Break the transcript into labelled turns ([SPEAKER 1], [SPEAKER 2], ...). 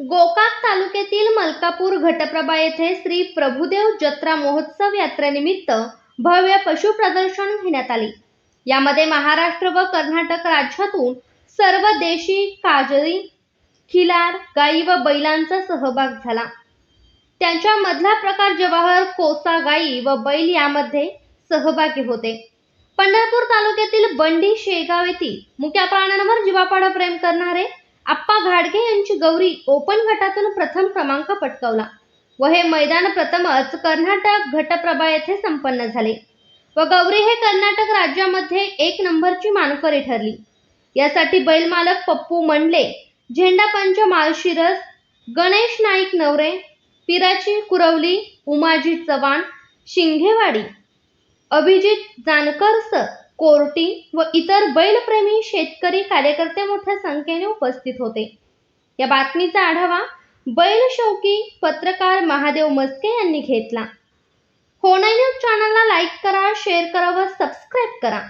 [SPEAKER 1] गोकाक तालुक्यातील मलकापूर घटप्रभा येथे श्री प्रभुदेव जत्रा महोत्सव यात्रेनिमित्त भव्य पशु प्रदर्शन घेण्यात आले. यामध्ये महाराष्ट्र व कर्नाटक राज्यातून सर्व देशी काजळी खिलार गायी व बैलांचा सहभाग झाला. त्यांच्या मधला प्रकार जवाहर कोसा गायी व बैल यामध्ये सहभागी होते. पंढरपूर तालुक्यातील बंडी शेगाव येथील मुख्या प्राण्यांवर जीवापाडा प्रेम करणारे आप्पा घाडगे यांची गौरी ओपन गटातून प्रथम क्रमांक पटकावला व हे मैदान प्रथमच कर्नाटक घटप्रभा येथे संपन्न झाले. व गौरी हे कर्नाटक राज्यामध्ये एक नंबरची मानकरी ठरली. यासाठी बैलमालक पप्पू मंडले झेंडापंच माळशिरस गणेश नाईक नवरे पिराची कुरवली उमाजी चव्हाण शिंगेवाडी अभिजित जानकर सर कोर्टी व इतर बैलप्रेमी शेतकरी कार्यकर्ते मोठ्या संख्येने उपस्थित होते. या बातमीचा आढावा बैल शौकी पत्रकार महादेव मस्के यांनी घेतला. होणाऱ्या चॅनलला लाईक करा शेअर करा व सबस्क्राईब करा.